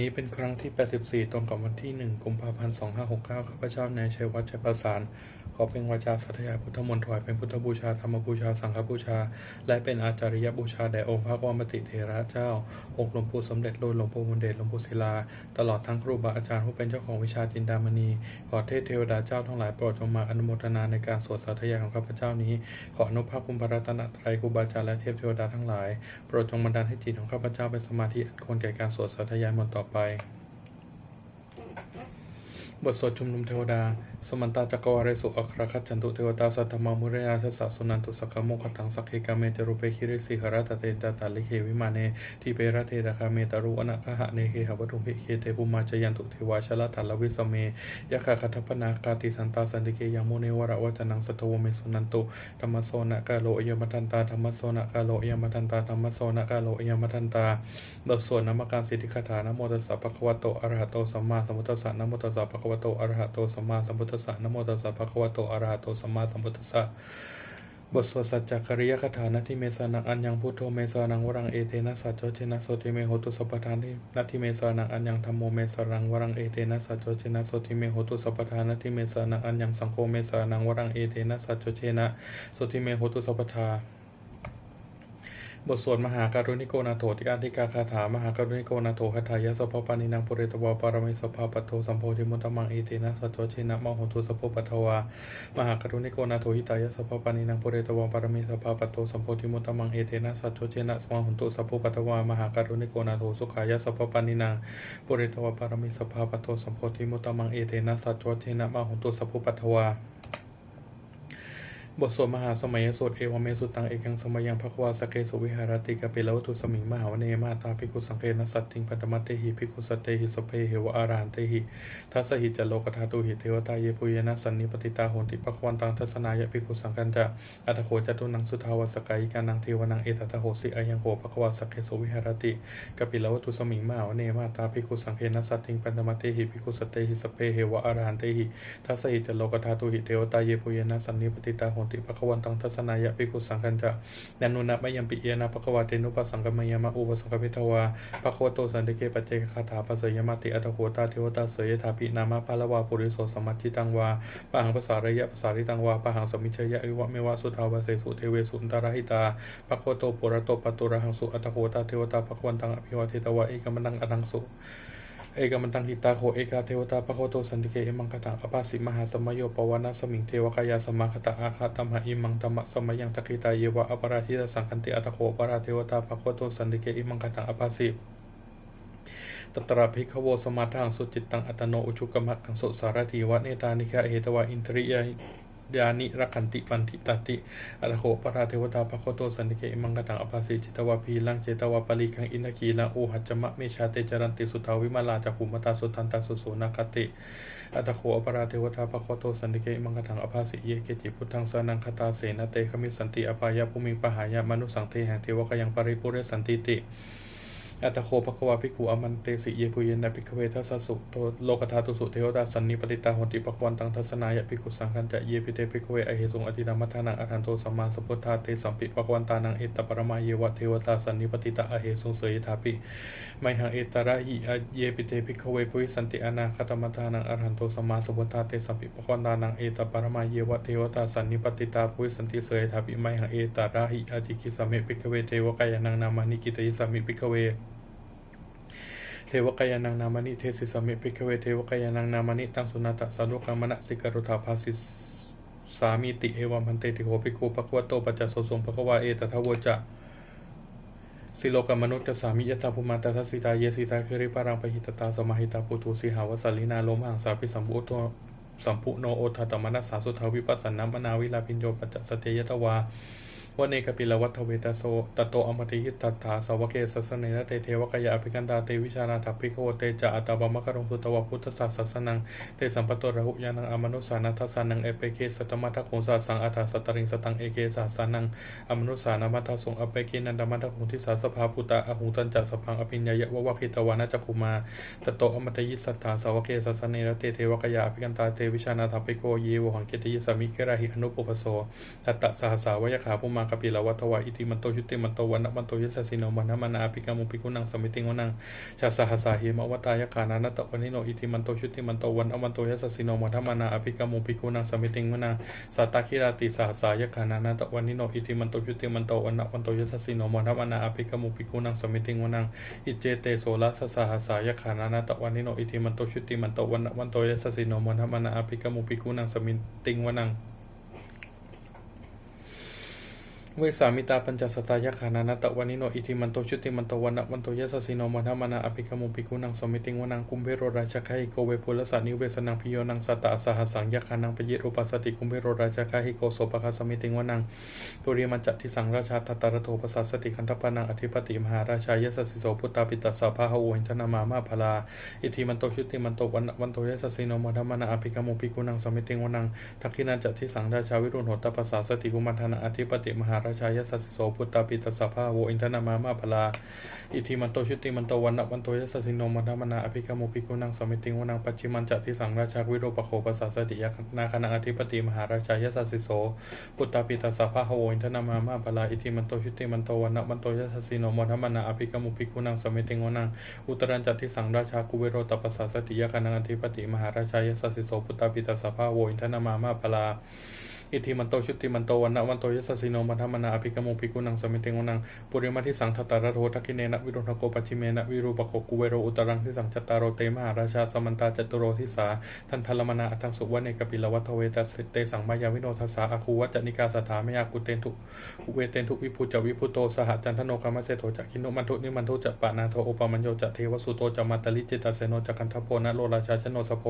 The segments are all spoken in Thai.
นี้เป็นครั้งที่ 84 ตรงกับวันที่ 1 กุมภาพันธ์ 2569 ข้าพเจ้านายชัยวัฒน์ชัยประสาน ขอเป็นวาจาสัตยาพุทธมนต์ถวายเป็นพุทธบูชาธรรมบูชาสังฆบูชา และเป็นอาจาริยบูชาแด่องค์พระวามติเถระเจ้า องค์หลวงปู่สมเด็จโดยหลวงปู่มุนเดชหลวงปู่ศิลา ตลอดทั้งครูบาอาจารย์ผู้เป็นเจ้าของวิชาจินดามณี ขอเทพเทวดาเจ้าทั้งหลายโปรดจงมาอนุโมทนาในการสวดสาธยายของข้าพเจ้านี้ ขออนุภาพคุณพระรัตนตรัยครูบาอาจารย์และเทพเทวดาทั้งหลาย โปรดจงบันดาลให้จิตของข้าพเจ้าเป็นสมาธิอันควรแก่การสวดสาธยายมนต์ต่อไป บทสวดชุมนุมเทวดา สมันตาจักรวาเรสุอัครคัจจันตุเทวตาสัทมามุเรนาทัสสะสุนันตุสกกโมขตังสักเคกาเมจรุเปคิริสิหรตเตตาตาลิเควิมาเนทีเประเทตคาเมตารุอนะคหะเนเคหวัตุมพิเคเตปุมาจยันตุเทวาชลทัลวิสเมยะคาคัทปนากาติสันตาสันติเกยามุเนวระวจนังสัตวเมสุนันตุธรรมโสนะกาโลยมทันตาธรรมโสนะกาโลยมทันตาธรรมโสนะกาโลยมทันตาบทสวดนามการสิทธิคาถานโมตัสสะภะคะวะโตอะระหะโตสัมมาสัมพุทธัสสะนโมตัสสะภะคะวะโตอะระหะโตสัมมาสัมพุทธัสสะนะโมตัสสะภะคะวะโตอะระหะโตสัมมาสัมพุทธัสสะบทสวดสัจจกริยคาถานาทิเมสานังอัญญังพุทโธเมสานังวรังเอเตนะสัจโจเจนะโสติเมโหตุสัพพทานินาทิเมสานังอัญญังธรรมโมเมสานังวรังเอเตนะสัจโจเจนะโสติเมโหตุสัพพทานาทิเมสานังอัญญังสังโฆเมสานังวรังเอเตนะสัจโจเจนะโสติเมโหตุสัพพทา บทสวดมหาการุณิโกนาโถติการทิกาคาถามหาการุณิโกนาโถคาถายะสพปานินังปุเรตวาปารมิสภาปโทสัมโพธิมุตตมังเอเตนะสัจโจเชนะมโหตุสพปทวามหาการุณิโกนาโถหิตายะสพปานินังปุเรตวาปารมิสภาปโทสัมโพธิมุตตมังเอเตนะสัจโจเชนะสมหุตุสพปทวามหาการุณิโกนาโถสุขายะสพปานินังปุเรตวาปารมิสภาปโทสัมโพธิมุตตมังเอเตนะสัจโจเชนะมโหตุสพปทวา บทสวดมหาสมัยสูตรเอวเมสุตังเอกังสมัยยังภควาสเกสุวิหารติกาเปลวัตุสมิงมหาวเนมาตาภิกุสังเกนสัตติงปัตมัตเตหิภิกุสเตหิสเพเหวอาราหันเตหิทัสหิจโลกธาตุหิเทวตาเยปุเยนะสันนิปติตาโหติปะควันตังทัศนายภิกุสังกันจะอัตโขจตุนังสุทาวสกายิกานังเทวนังเอตตะโหสิอายังโหภควาสเกสุวิหารติกาปิลวัตุสมิงมหาวเนมาตาภิกุสังเกนสัตติงปัตมัตเตหิภิกุสเตหิสเพเหวอาราหันเตหิทัสหิจโลกธาตุหิเทวตาเยปุเยนะสันนิปติตาโหติปะควันตังทัศนายะภิกขุสังกันจะนันนุนะมยัมปิเยนะภควาเตนุปสังกมยมะอุปสังกพิทวาภควโตสันติเกปัจเจกคาถาปัสสยมติอัตโหตาเทวตาเสยถาปินามะพาลวาปุริโสสมมัจจิตังวาปะหังภาษาระยะภาษาริตังวาปะหังสมิชยะวิวะเมวะสุทาวาเสสุเทเวสุนตารหิตาภควโตปุระโตปตุระหังสุอัตโหตาเทวตาภควันตังอภิวาเทตวะเอกมนังอนังสุ เอกมันตังหิตาโคเอกาเทวตาปะโคโตสันติเกเอมังคตังอปาสิมหาสมโยปวานาสมิงเทวกายาสมาคตาอาคาตมหะอิมังตมมะสมยังตะกิตาเยวะอปราชิตสังคันติอัตโคปราเทวตาปะโคโตสันติเกเอมังคตังอปาสิตตราภิกขโวสมาทังสุจิตตังอัตโนอุชุกมักังสุสารถีวะเนตานิฆะเหตวะอินทริย ยานิรักขันติปันติตติอัตโขปราเทวตาปะโคโตสันติเกมังกตังอภาสีจิตวาพีลังเจตวาปลีคังอินทกีลังโอหัจมะเมชาเตจรันติสุทาวิมาลาจักขุมตาสุทันตาสุโสนาคติอัตโขอปราเทวตาปะโคโตสันติเกมังกตังอภาสีเยเกจิพุทธังสานังคตาเสนเตขมิสันติอปายะภูมิปหายะมนุสังเทแห่งเทวกยังปริปุเรสันติติ อัตโคภควาภิกขุอมันเตสิเยปุเยนะภิกเวทัสสุโตโลกธาตุสุเทวตาสันนิปติตาหติปกวันตังทัศนายะภิกขุสังคันจะเยปิเตภิกเวอเหสุงอตินามัทานังอรันโตสัมมาสัพพุทธาเตสัมปิปกวันตานังเอตปรมาเยวะเทวตาสันนิปติตาอเหสุงเสยถาปิไมหังเอตระหิอเยปิเตภิกเวปุิสันติอนาคตมัทานังอรันโตสัมมาสัพพุทธาเตสัมปิปกวันตานังเอตปรมาเยวะเทวตาสันนิปติตาปุิสันติเสยถาปิไมหังเอตระหิอติคิสเมภิกเวเทวกายนังนามานิกิตยิสมิภิกเว เทวกายานังนามานิเทสิสมิภิกขเวเทวกายานังนามานิตังสุนาตสารุกังมณสิกรุธาภาสิสามิติเอวัมพันเตติโหภิกขุปะกวโตปัจจโสสงภะควาเอตทะโวจะสิโลกมนุษย์กสามิยตาภูมาตทัสสิตาเยสิตาคือริปารังปหิตตาสมาหิตาปุตุสิหาวสัลลินาลมหังสาปิสัมพุโตสัมพุโนโอทัตตมนัสสาสุทาวิปัสสนามนาวิลาปิญโยปัจจสเตยตวา วเนกปิลวัตเวตโสตโตอมติหิตัตถาสาวกเกสสเนนะเตเทวกยาอภิกันตาเตวิชานาถปิโกเตจะอัตาบมะกรงสุตวพุทธศาสสนังเตสัมปโตระหุยานังอมนุสานัทสานังเอเปเกสตมัทคงสาสังอัฏสตริงสตังเอเกสาสานังอมนุสานามัทสงอเปเกนันดมัทคงทิสาสภาปุตตะอหุตันจัสพังอภิญญายวะวะคิตวานะจักขุมาตโตอมตยิสัตถาสาวกเกสสเนนะเตเทวกยาอภิกันตาเตวิชานาถปิโกเยวหังเกติยสมิเกระหิอนุปปโสตตตะสหสาวยขาภูมากปิลวัตวะอิติมันโตชุติมันโตวันนะมันโตยัสสสิโนมันธรรมนาอภิกรรมุปิกุนังสมิติงวนังชาสหัสาหิมวัตายกานานตตวันนิโนอิติมันโตชุติมันโตวันนะมันโตยัสสสิโนมันธรรมนาอภิกรรมุปิกุนังสมิติงวนังสัตตคิราติสหัสายกานานตตวันนิโนอิติมันโตชุติมันโตวันนะมันโตยัสสสิโนมันธรรมนาอภิกรรมุปิกุนังสมิติงวนังอิเจเตโสลัสสหัสายกานานตตวันนิโนอิติมันโตชุติมันโตวันนะมันโตยัสสสิโนมันธรรมนาอภิกรรมุปิกุนังสมิติงวนัง เวสามิตาปัญจสตายขานานาตะวานิโนอิทิมันโตชุติมันโตวันะวันโตยะสสิโนมันธรรมนาอภิกมุปิกุนังสมิติงวนังกุมเพโรราชคาหิโกเวปุลสานิเวสนังพิโยนังสัตตะสหัสสังยคานังปยิรุปัสสติกุมเพโรราชคาหิโกโสปะคาสมิติงวนังปุริมันจัตทิสังราชาทัตตารโทปัสสติคันทปานังอธิปติมหาราชายสสิโสพุตตาปิตัสสะพาหะโวหินทนามามาพลาอิทิมันโตชุติมันโตวันะวันโตยะสสิโนมันธรรมนาอภิกมุปิกุนังสมิติงวนังทักขินันจัติสังราชาวิรุณโหตปสสสติกุมันธนาอธิปติมหาราชายสสิโสพุตตาปิตสสะพาโวอินทนามามาพลา อิทิมันโตชุติมันโตวันนวันโตยสสสิโนมันธรรมนาอภิกรรมุปิกุนังสมิติงวนังปัจิมันจัตทิสังราชาวิโรปโคปัสาสติยานาคณะอธิปติมหาราชายสสสิโสปุตตาปิตสสะพะหะโวอินทนามามาปลาอิทิมันโตชุติมันโตวันนวันโตยสสสิโนมันธรรมนาอภิกรรมุปิกุนังสมิติงวนังอุตรันจัตทิสังราชากุเวโรตปัสาสติยาคณะอธิปติมหาราชายสสสิโสปุตตาปิตสสะพะหะโวอินทนามามาปลา อิทิมันโตชุติมันโตวันนะวันโตยัสสิโนมันธรรมนาอภิกรรมุปิกุนังสมิติงวนังปุริมาทิสังทัตตารโททักขิเนนะวิรุณโกปัจฉิเมนะวิรูปโคกุเวโรอุตรังทิสังจัตตารโรเตมหาราชาสมันตาจตุโรทิสาทันทลมนาอัทังสุวะเนกปิลวัตเวตัสเตสังมายาวิโนทัสสาอาคูวัจนิกาสถามยากุเตนทุเวเตนทุวิภูจวิพุโตสหจันทโนกรรมเสโทจักขินุมันทุนิมันทุจัปปานาโทโอปมัญโยจัเทวสุโตจมาตลิจิตาเสโนจักันทโพนะโลราชาชโนสโพ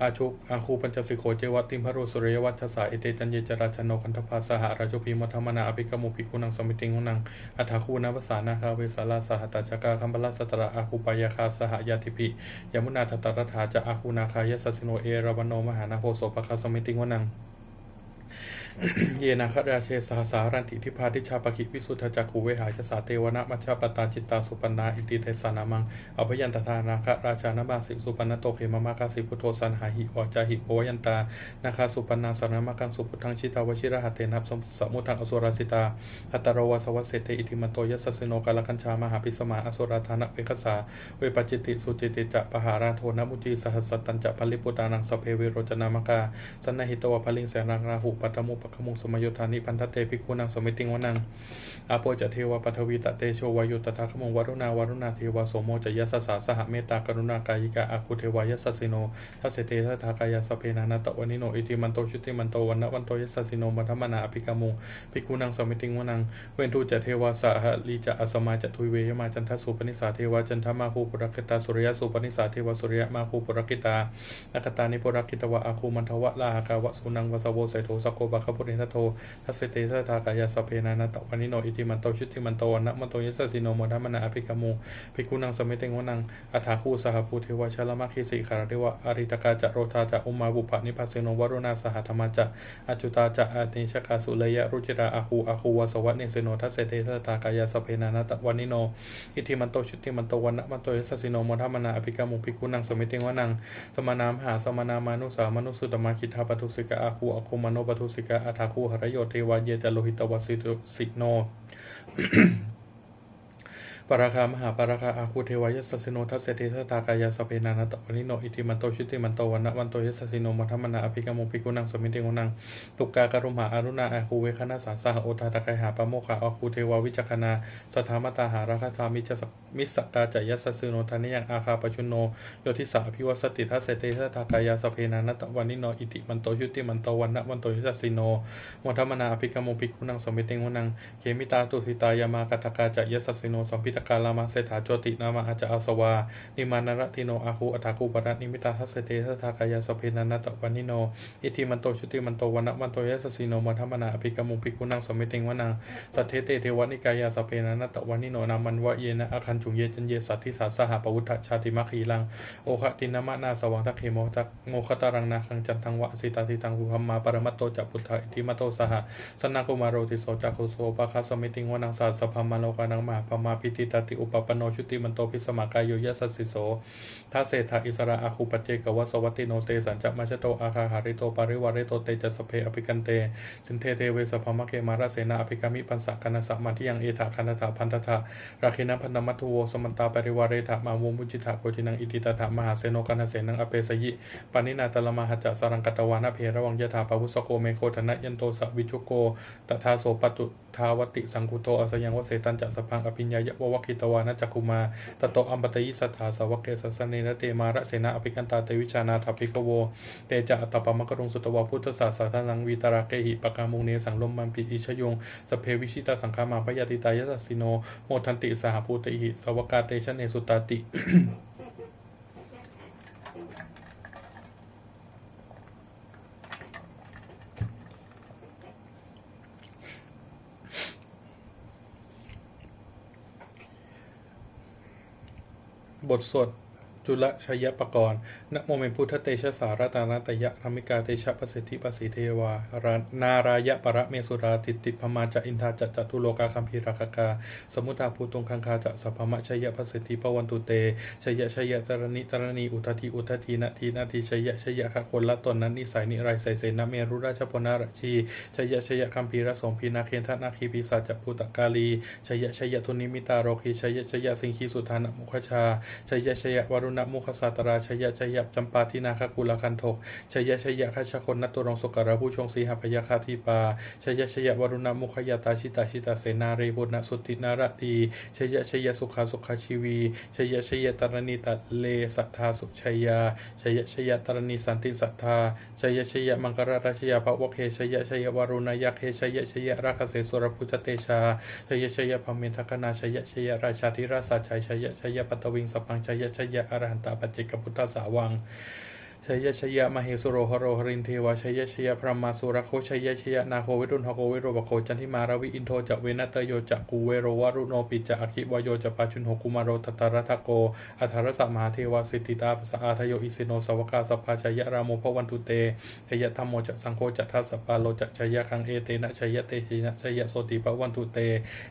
อาชุอาคูปัญจสิโขเจวัตติมพรุสุริยวัชสาเอเตจันเยจราชโนคันทภาสหราชพีมัทมนาอภิกมุปิกุนังสมิติงุนังอัฐคูนาภาษานาคาเวสาลาสหตาจกาคัมบลาสตระอาคูปายาคาสหยาติภิยมุนาทตรถาจะอาคูนาคายสสิโนเอรวันโนมหานาโพโสปคาสมิติงุนัง เยนาคราเชสหสารันติทิพาทิชาปคิวิสุทธจักขุเวหายสาเทวนะมัชฌปตาจิตตาสุปนาอิติเทสานามังอภยันตทานาคราชานบาสิสุปนโตเขมมากาสิพุทโธสันหาหิวาจาหิโอยันตานาคาสุปนาสนามกังสุพุทังชิตาวชิระหัตเตนับสมุทังอสุราสิตาหัตตรวสวัสเสเตอิติมันโตยัสสิโนกาลกัญชามหาปิสมาอสุราธานะเวคสาเวปจิติสุจิติจะปหาราโทนมุจีสหัสตัญจะพลิปุตานังสเพเวโรจนามกาสันนหิตวะพลิงแสนังราหุปัตตมุปะขมุงสมโยธานิพันธเตภิกขุนังสมิติงวนังอาโปจะเทวปัทวีตะเตโชวายุตถาคมงวรุณาวรุณาเทวาโสโมจะยัสสาสหเมตตากรุณากายิกาอาคุเทวายัสสิโนทัสเสเตทัทากายาสเพนานาตวนิโนอิติมันโตชุติมันโตวันนะวันโตยัสสสิโนมัทมนาอภิกามุงภิกขุนังสมิติงวนังเวนทูจะเทวาสหลีจะอสมาจะทุยเวยมาจันทสุปนิสาเทวาจันทมาคูปุรกิตาสุริยสุปนิสาเทวาสุริยมาคูปุรกิตานักตานิปุรกิตวะอาคูมันทวะลาหากาวะสุนังวสโวไสโทสโกบะคปุริทัตโททัสเสเตทัทากายาสเพนานาตวนิโนอิติมันโตชุติมันโตวันะมันโตยัสสิโนมัทมนาอภิกามุงภิกขุนังสมิเตงวนังอัฐาคูสหภูเทวชลมัคคิสิขาเทวะอริตกาจะโรธาจะอุมาบุพนิพัสเสโนวรุณาสหธรรมจะอจุตาจะอาติชกาสุเลยะรุจิราอาคูอาคูวสวัตเนสโนทัสเสเตทัตากายาสเพนานาตวนิโนอิติมันโตชุติมันโตวันนะมันโตยัสสิโนมัทมนาอภิกามุงภิกขุนังสมิเตงวนังสมนามหาสมนามานุสามานุสุตมาคิทาปทุสิกาอาคูอาคูมโนปทุสิกาอัฏฐาคูหรโยเทวาเยจโลหิตวสิสิโน ปราคามหาปราคาอาคูเทวายัสสสิโนทัสเสติทัตตากายาสเปนานาตวนิโนอิติมันโตชุติมันโตวันนะวันโตยัสสสิโนมัทมนาอภิกมุปิกุนังสมิติงุนังตุกกากรุมหาอารุณาอาคูเวคณาสาสหโอทาตะไคหาปโมคะอาคูเทวาวิจักนาสถามตาหาราคาธามิจสมิสกาจายัสสสิโนทานิยังอาคาปชุนโนโยทิสาภิวัสติทัสเสติทัตตากายาสเปนานาตวนิโนอิติมันโตชุติมันโตวันนะวันโตยัสสสิโนมัทมนาอภิกมุปิกุนังสมิติงุนังเขมิตาตุสิตายามากัตกาจายัสสสิโนสัมพิตกาลามาเสถาโจตินามาอาจาอาสวา นิมานรติโนอาคูอัฏฐาคูปรัตนิมิตาทัสเตทัสทากายาสเพนันนตวันิโน อิทิมันโตชุติมันโตวันะมันโตยัสสีโนมัทมนาอภิกรมุปิกุนังสมิติงวนังสัทเทเตเทวนิกายาสเพนันนตวันิโนนามันวะเยนะอาคันจุงเยจันเยสัตทิสาสหปวุฒชาติมัคคีลัง โอคะตินามะนาสวังทักเขโมทักโมคตารังนาคังจันทังวะสิตาทิตังภูคัมมาปรมัตโตจักพุทธะอิทิมัตโตสหสนาคุมารโรติโสจักขุโสปะคาสมิติงวนังสาสพพมมาโลกานังมหาพมาพิติตติอุปปโนชุติมันโตพิสมากายโยยะสัสสิโสทัเศธาอิสระอาคูปเจกวัสวัตติโนเตสัญจมัชโตอาคาหาริโตปาริวาริโตเตจัสเพอภิกันเตสินเทเทเวสภมะเกมาราเสนาอภิกามิปันสะกนสะมาที่ยังเอถาคันธะพันธะราคินะพันธมัตถุโวสมันตาปริวาเรถะมาวุมุจิตะโกจินังอิติตถะมหาเสโนกันเสนังอเปสยิปานินาตละมหัจจะสรังกัตวานาเพระวังยถาปวุสโกเมโคธนะยันโตสวิชุโกตถาโสปตุทาวติสังคุโตอสยังวเสตันจะสพังอภิญญายะววคิตวานะจักุมาตโตอัมปตยิสัทธาสวเกสัสเนนะเตมาระเสนาอภิกันตาเตวิชานาถาภิกโว เตจะอัตตปมกรุงสุตวพุทธศาสนานังวีตราเกหิปกามุงเนสังลมมันปิอิชยงสเพวิชิตาสังฆามาปยติตายสัสสิโนโมทันติสหภูติหิสวกาเตชเนสุตาติ บทสวด จุลชยปกรณ์นโมเมพุทธเตชะสารตานตยะธรรมิกาเตชะประสิทธิประสิเทวารานารายะประเมสุราติติพมาจะอินทาจะจตุโลกาคัมพีราคกา สมุทาภูตุงคังคาจะสัพพมะชยประสิทธิปวันตุเตชยชยตรณิตรณีอุทธีอุทธีนาทีนาทีชยชยคคนละตนนั้นนิสัยนิไรใสเสนาเมรุราชพนารชีชยชยคัมพีรสมพีนาเคนทนาคีพิสาจภูตกาลีชยชยทุนิมิตาโรคีชยชยสิงคีสุธานะมุขชาชยชยวรุณมุขสัตราชยะชยจำปาทินาคกุลคันทกชยะชยคัชคนนัตตุรงสกการะผู้ชงสีหพยาคาทิปาชยะชยวรุณมุขยาตาชิตาชิตาเสนาเรบุณสุตินารดีชยะชยสุขาสุขาชีวีชยะชยตรณีตะเลสัทธาสุชยาชยะชยตรณีสันติสัทธาชยะชยมังกรราชยาภวเคชยะชยวรุณยักเคชยะชยราคเสสุรพุจเตชาชยะชยพเมทคณาชยะชยราชาธิราชาชัยชยะชยปัตวิงสปังชยะชยอรหันตาปัจเจกพุทธสาวัง ชยชยะมเหสุโรหโรหรินเทวาชยชยะพระมาสุรโคชยชยะนาโควิรุณหโควิโรบโคจันทิมารวิอินโทจะเวนัตโยจะกูเวโรวารุโนปิจะอคิวโยจะปาชุนหกุมารโรตตารัตโกอัทารสมหาเทวาสิทธิตาภสอาทโยอิสิโนสวกาสภาชยรามโมพวันตุเตชยธรรมโมจะสังโฆจะทัสปาโลจะชยคังเอเตนะชยเตชินะชยโสติปวันตุเต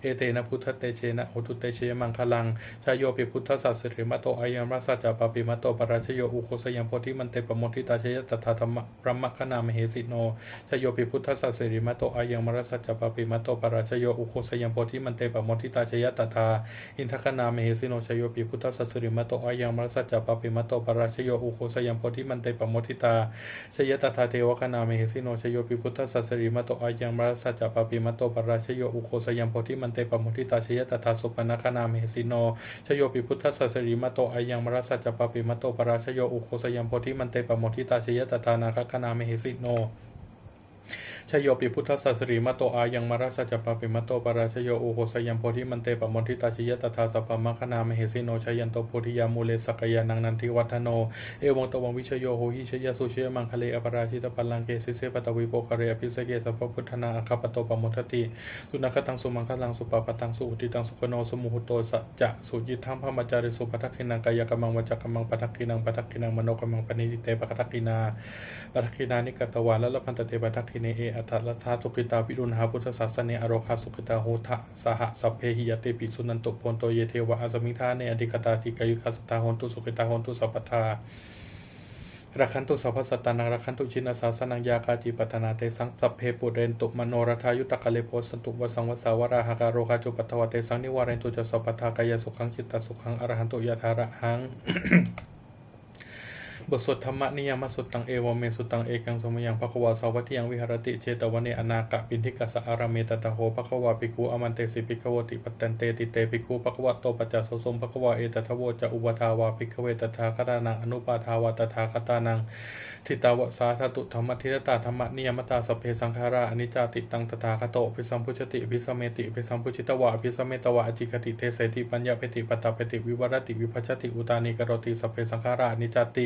เอเตนะพุทธเตเชนะโหตุเตเชยมังคลังชายโยปิพุทธสัสสิริมโตอายัมรัสจาปปิมโตปราชโยอุโคสยัมโพธิมันเตปโมทิตาชยตถาธรรมพระมคณามเหสิโนชโยปิพุทธสัสสิริมโตอายังมรัสสะจปปิมโตปราชโยอุโคสยัมโพธิมันเตปโมทิตาชยตถาอินทคณามเหสิโนชโยปิพุทธสัสสิริมโตอายังมรัสสะจปปิมโตปราชโยอุโคสยัมโพธิมันเตปโมทิตาชยตถาเทวคณามเหสิโนชโยปิพุทธสัสสิริมโตอายังมรัสสะจปปิมโตปราชโยอุโคสยัมโพธิมันเตปโมทิตาชยตถาสุปนคณามเหสิโนชโยปิพุทธสัสสิริมโตอายังมรัสสะจปปิมโตปราชโยอุโคสยัมโพธิมันเตปโมทิตาชยตตานาคคณาเมหิสิโน ชโยปิพุทธสัสริมโตอายังมาราสจัปปะปิมโตปราชโยโอโหสยัมโพธิมันเตปะมนทิตาชยตถาสัพพมคณามเหสิโนชยันโตโพธิยามูเลสกยานังนันทิวัฒโน เอวังตวังวิชโยโหหิชยสุชยมังคะเลอปราชิตปัลลังเกสิเสปตวิโปกเรอภิสเกสัพพุทธนาอคปโตปมทติสุนัขตังสุมังคลังสุปปตังสุอุติตังสุขโนสมุหุโตสัจจะสุจิทังพระมัจจาริสุปทักขินังกายกรรมังวจกรรมังปทักขินังปทักขินังมโนกรรมังปณิติเตปทักขินาปทักขินานิกตวาละละพันตเตปทักขินเออัตตลัสสาสุกิตาวิรุณหาพุทธศาสเนอโรคาสุกิตาโหทะสหสัพเพหิยเตปิสุนันตุพนโตเยเทวะอาสมิทาเนอธิกตาทิกายุคัสตาหนตุสุกิตาหนตุสัพพทารักันตุสัพพสัตตานังรักันตุชินาสาสนังยาคาติปัตนาเตสังสัพเพปุเรนตุมโนรัทายุตกะเลโพสันตุวสังวสาวราหการโรคาจุปัตถวเตสังนิวาเรนตุจะสัพพทากายสุขังจิตตสุขังอรหันตุยะธาระหัง บทสวดธรรมนิยมสุตตังเอวเมสุตังเอกังสมยังภควาสาวัติยังวิหารติเจตวันเนอนาคปินทิกัสสะอารเมตตะโหภควาปิกูอมันเตสิปิกวติปัตตันเตติเตปิกูภควะโตปัจจสสมภควาเอตทโวจะอุปทาวาปิกเวตถาคตานังอนุปาทาวาตถาคตานังทิตาวสาธตุธรรมทิตตาธรรมนิยมตาสเพสังขาราอนิจจติตังตถาคโตอภิสัมพุชติอภิสเมติอภิสัมพุชิตวะอภิสเมตวะอจิกติเทเสติปัญญาเปติปตตาเปติวิวรติวิภัชติอุตานิกรติสเพสังขาราอนิจจติ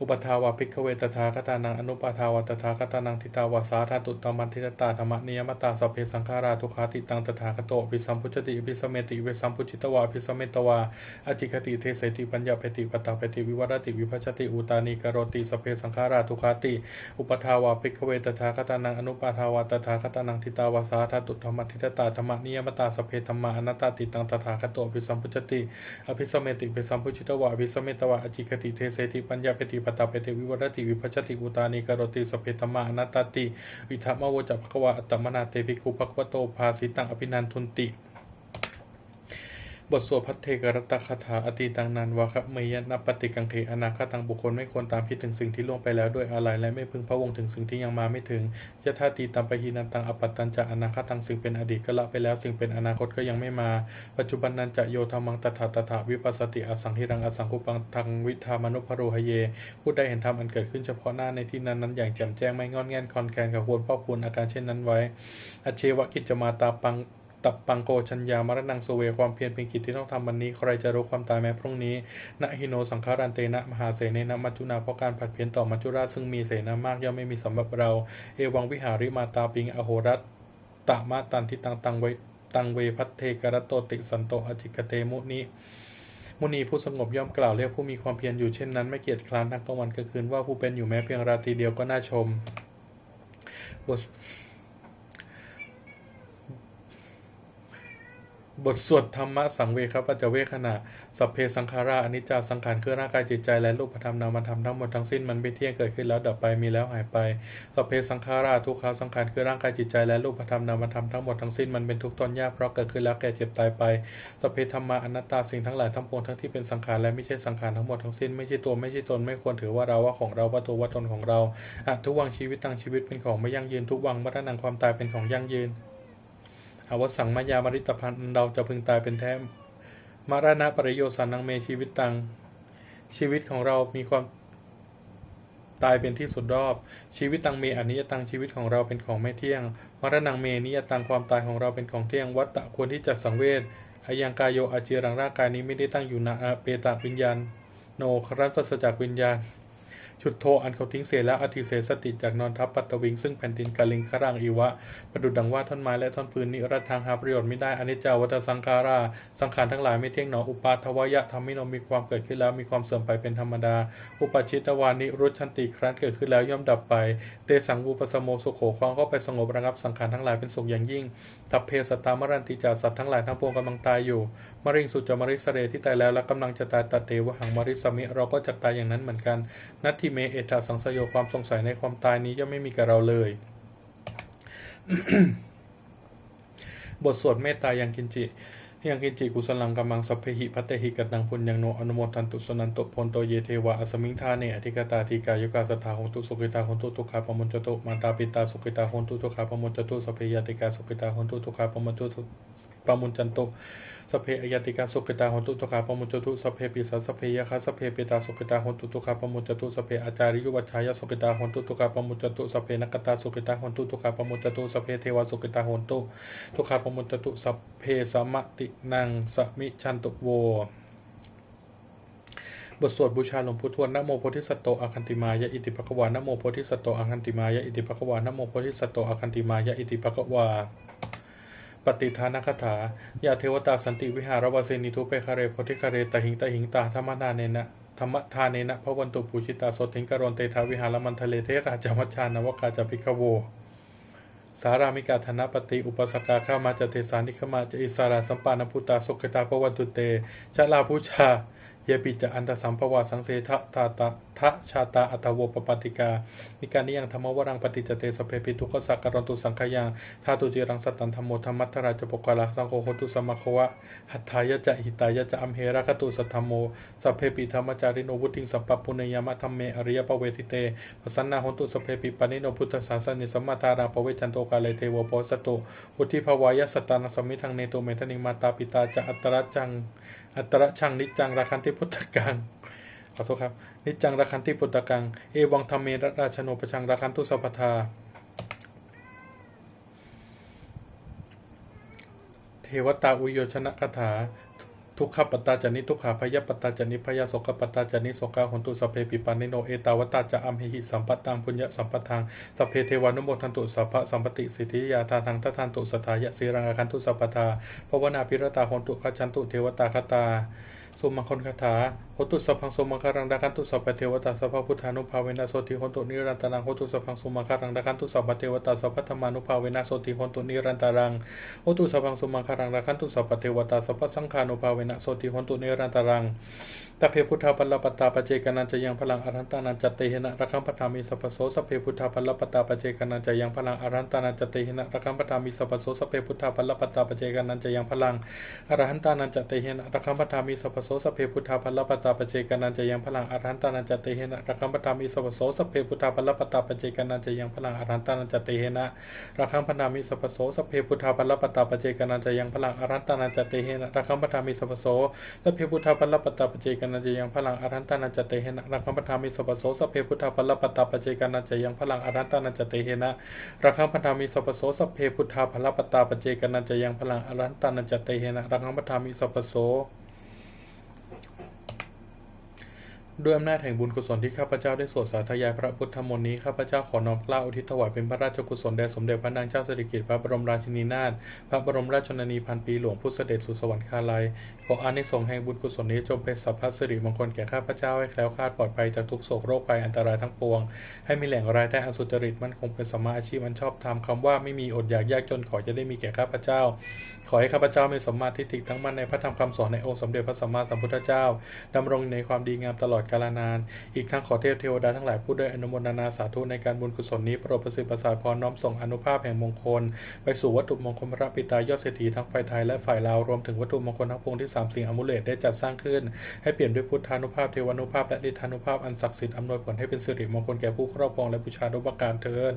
อุปทาวาภิกขเวตถาคตานังอนุปทาวาตถาคตานังทิตาวาสาธาตุตมันทิตตาธรรมนิยมตาสัพเพสังขาราทุกขาติตังตถาคโตอภิสัมพุชติอภิสเมติอภิสัมพุชิตวาอภิสเมตวาอจิคติเทเสติปัญญาเปติปตาเปติวิวัรติวิภัชติอุตานีกโรติสัพเพสังขาราทุกขาติ อุปทาวาภิกขเวตถาคตานังอนุปทาวาตถาคตานังทิตาวาสาธาตุธรรมทิตตาธรรมนิยมตาสัพเพธรรมาอนัตตาติตังตถาคโตอภิสัมพุชติอภิสเมติอภิสัมพุชิตวาอภิสเมตวาอจิคติเทเสติปัญญาเปติปตาเปเทวิวัรติวิพัชติอุตานีกรติสเพตมานัตตาติ วิทัมโวจักภควาอัตมนาเตภิกุภควโตภาสิตังอภินันทุนติ บทสวดพัทเทกรตคาถาอตีตังนันวะคะเมยนับปฏิกังเขอนาคตังบุคคลไม่ควรตามคิดถึงสิ่งที่ล่วงไปแล้วด้วยอะไรและไม่พึงพระวงถึงสิ่งที่ยังมาไม่ถึงยะธาตีตัมปะหีนันตังอปัตตันจะอนาคตังสิ่งเป็นอดีตก็ละไปแล้วสิ่งเป็นอนาคตก็ยังไม่มา ปัจจุบันนันจะโยธรรมังตถาตถาวิปัสสติอสังหิรังอสังคุปังทังวิธามนุพโรหเยผู้ใดเห็นธรรมอันเกิดขึ้นเฉพาะหน้าในที่นั้นนั้นอย่างแจ่มแจ้งไม่งอนแงนคอนแคนกับควรพ่อพูนอาการเช่นนั้นไว้อเชวะกิจจมาตาปัง ตับปังโกชัญญามรณังสเวความเพียรเป็นกิจที่ต้องทำวันนี้ ใครจะรู้ความตายแม้พรุ่งนี้นะหิโนสังขารันเตนะมหาเสเนนะมัจจุนาเพราะการผัดเพี้ยนต่อมัจจุราชซึ่งมีเสนามากย่อมไม่มีสำหรับเรา เอวังวิหาริมาตาปิงอโหรัตตะมาตันที่ตังตังไวตังเวพัทเทกรโตติสันโตอจิกเตมุนิมุนีผู้สงบย่อมกล่าวเรียกผู้มีความเพียรอยู่เช่นนั้นไม่เกียจคร้านทั้งกลางวันกลางคืนว่าผู้เป็นอยู่แม้เพียงราตรีเดียวก็น่าชมบท บทสวดธรรมะสังเวครับปัจจเวคขณะสัพเพสังขาราอนิจจาสังขารคือร่างกายจิตใจและรูปธรรมนามธรรมทั้งหมดทั้งสิ้นมันไม่เที่ยงเกิดขึ้นแล้วดับไปมีแล้วหายไปสัพเพสังขาราทุกขาสังขารคือร่างกายจิตใจและรูปธรรมนามธรรมทั้งหมดทั้งสิ้นมันเป็นทุกข์ทนยากเพราะเกิดขึ้นแล้วแก่เจ็บตายไปสัพเพธรรมาอนัตตาสิ่งทั้งหลายทั้งปวงทั้งที่เป็นสังขารและไม่ใช่สังขารทั้งหมดทั้งสิ้นไม่ใช่ตัวไม่ใช่ตนไม่ควรถือว่าเราว่าของเราว่าตัวว่าตนของเราอทุกวังชีวิตตั้งชีวิตเป็นของไม่ยั่งยืนทุกวังมรณะความตายเป็นของยั่งยืน อวสังมายามริตพันธ์เราจะพึงตายเป็นแท้มารณะปริโยสันนังเมชีวิตตัง ชีวิตของเรามีความตายเป็นที่สุดรอบ ชีวิตตังเมอนิยตังชีวิตของเราเป็นของไม่เที่ยงมรณังเมนิยตังความตายของเราเป็นของเที่ยง วัตตะควรที่จะสังเวชอายังกายโยอาเจีรังร่างกายนี้ไม่ได้ตั้งอยู่ณอาเปตาวิญญาณ โนครัตตสจากวิญญาณ ชุดโทอันเขาทิ้งเสียแล้วอธิเสสติจากนอนทับปัตตวิง ซึ่งแผ่นดินกาลิงครังอีวะ ประดุดดังว่าท่อนไม้และท่อนฟืนนิรัตทางหาประโยชน์ไม่ได้อนิจจาวัตสังขารา สังขารทั้งหลายไม่เที่ยงหนออุปาทวยะทำให้นมมีความเกิดขึ้นแล้วมีความเสื่อมไปเป็นธรรมดา อุปชิตวานิรุชันติครั้นเกิดขึ้นแล้วย่อมดับไป เตสังวูปสโมสุโขความก็ไปสงบระงับสังขารทั้งหลายเป็นสุขอย่างยิ่งทัพเพสตามรันติจาสัตว์ทั้งหลายทั้งปวงกำลังตายอยู่มริงสุจมริสเรที่ตายแล้วและกำลังจะตายตัดเตวหังมริสมิเราก็จะตายอย่างนั้นเหมือนกันนัตทิเมเอตาสังสโยความสงสัยในความตายนี้ย่อมไม่มีกับเราเลย บทสวดเมตตายังกินจิยังกินจิกุสลังกัมมังสัพเพหิพัตเตหิกตังพุญญังโนอนุโมทันตุสนันตุพนโตเยเทวะอสมิงธาเนอธิกตาทีกายุกาสถาหนตุสุขิตาหนตุทุกขาปมุญจตุมาตาปิตาสุขิตาหนตุทุกขาปมุญจตุสัพเพยติกาสุขิตาหนตุทุกขาปมุญจตุ ปมุญจันตุสเพอยติกาสุขิตาหนตุทุขาปมุจตุสัพเพปิสัสสัพเพยคะสัพเพปิตาสุขิตาหนตุทุขาปมุจตุสัพเพอาจาริยุวัชชายสุขิตาหนตุทุขาปมุจตุสัพเพนักตาสุขิตาหนตุทุขาปมุจตุสเพเทวสุขิตาหนตุทุขาปมุตตุสเพสมตินังสมิชันตุโวบทสวดบูชาหลวงปู่ทวดนะโมโพธิสัตโตอาคันติมายะอิติภควานะโมโพธิสัตโตอาคันติมายะอิติภควานะโมโพธิสัตโตอาคันติมายะอิติภควา ปฏิทานคถายาเทวตาสันติวิหารวเสนิทุเปคาเรโพธิคาเรตหิงตหิงตาธรรมนาเนนะธรรมทานเนนะพระวันตุปูชิตาโสถิงกรณเตทาวิหารมันทะเลเทราจามัชานวกาจพิกโว สารามิกาธนปฏิอุปสกาข้ามาจเทสานิขมาจอิสาราสัมปานพุตตาสุกตาปวันตุเตชะลาพุชา เยปิจะอันตสัมภวาสังเสทะตาตะทะชาตาอัตโวปปติกานิการนิยังธรรมวรังปฏิจเตสเพปิทุกขสักการนตุสังขยังธาตุจิรังสัตตันธรรมโมธรรมัทธราชปกาลาสังโฆโหตุสมะควะหัตถายะจะหิตายะจะอัมเหระคตุสัทธรรมโมสเพปิธรรมจาริโนวุติงสัมปปุเนยามะธรรมเมอริยปเวทิเตปสันนาหตุสเพปิปนิโนพุทธศาสนิสัมมาทาราปเวจันโตกาเลเทวโพสตุอุทิภวายสตตานัสมิทังเนโตเมทนิมาตาปิตาจะอัตระจัง อัตระชังนิจังราคันติพุทธกังขอโทษครับ นิจังราคันติพุทธกัง เอวังธรรมเมรราชโนปชังราคันตุสัพทาเทวตาอุโยชนะคาถา ทุกขปตตาจานิทุกขาพยปตตาจานิพยโสกปตตาจานิโสกาหนตุสเพปิปันนิโนเอตาวตาจะอัมหิหิสัมปตังปุญญสัมปทังสเพเทวานุโมทันตุสัพพะสัมปติสิทธิยาทานังทัทันตุสทายะสีรังคันตุสัพพทาภวนาพิรตาหนตุขจันตุเทวตาคตา สุมังคลคาถาโหตุสัพพังสุมังคารังดาคันตุสัพพะเทวตาสัพพพุทธานุภาเวนะโสติโหตุนิรันตารังโหตุสัพพังสุมังคารังดาคันตุสัพพะเทวตาสัพพธรรมานุภาเวนะโสติโหตุนิรันตารังโหตุสัพพังสุมังคารังดาคันตุสัพพะเทวตาสัพพสังฆานุภาเวนะโสติโหตุนิรันตารัง ตเพพุทธาปัลลปตตาปเจกนันจะยังพลังอรันตานันจเตหินะรักขัมปทามิสัพพโสสพเพพุทธาปัลลปตตาปเจกนันจะยังพลังอรันตานันจเตหินะรักขัมปทามิสัพพโสสพเพพุทธาปัลลปตตาปเจกนันจะยังพลังอรันตานันจเตหินะรักขัมปทามิสัพพโสสพเพพุทธาปัลลปตตาปเจกนันจะยังพลังอรันตานันจเตหินะรักขัมปทามิสัพพโสสพเพพุทธาปัลลปตตาปเจกนันจะยังพลังอรันตานันจเตหินะรักขัมปทามิสัพพโสสพเพพุทธาปัลลปตตาปเจกนันจะยังพลังอรันตานันจเตหินะรักขัมปทามิสัพโสสเพพุทธาปัลลปตตาปเจกนันจยังพลังอรันตานัจเตหินะรักขัมปทามิสัพพโสสเพพุทธาปัลลปตาปเจกนัจยังพลังอรันตานัจเตหินะรักขัมปทามิสัพพโสสเพพุทธาปัลลปตาปเจกนัจยังพลังอรันตานัจเตหินะรักขัมปทามิสัพพโส ด้วยอำนาจแห่งบุญกุศลที่ข้าพเจ้าได้สวดสาธยายพระพุทธมนต์นี้ข้าพเจ้าขอน้อมเกล้าอุทิศถวายเป็นพระราชกุศลแด่สมเด็จพระนางเจ้าสิริกิติ์พระบรมราชินีนาถพระบรมราชชนนีพันปีหลวงพุทธเสด็จสู่สวรรคาลัยขออานิสงส์แห่งบุญกุศลนี้จงเป็นสัพพสิริมงคลแก่ข้าพเจ้าให้แคล้วคลาดปลอดภัยจากทุกโศกโรคภัยอันตรายทั้งปวง ให้มีแหล่งรายได้อันสุจริตมั่นคงเป็นสมมาอาชีพอันชอบธรรมคำว่าไม่มีอดอยากยากจนขอจะได้มีแก่ข้าพเจ้า ขอให้ข้าพเจ้ามีสมมาทิฏฐิตั้งมันในพระธรรมคำสอนในองค์สมเด็จพระสัมมาสัมพุทธเจ้าดำรงในความดีงามตลอดกาลนาน อีกทั้งขอเทพเทวดาทั้งหลายผู้ได้อนุโมทนาสาธุในการบุญกุศลนี้โปรดประสิทธิ์ประสาพรน้อมส่งอนุภาพแห่งมงคล ไปสู่วัตถุมงคลพระปิตายอดเศรษฐีทั้งฝ่ายไทยและฝ่ายลาวรวมถึงวัตถุมงคลทั้งปวงที่สามสิ่งอมุเลตได้จัดสร้างขึ้น ให้เปลี่ยนด้วยพุทธานุภาพเทวานุภาพและฤทธานุภาพอันศักดิ์สิทธิ์อำนวยผลให้เป็นสิริมงคลแก่ผู้ครอบครองและบูชาดุปการเทิน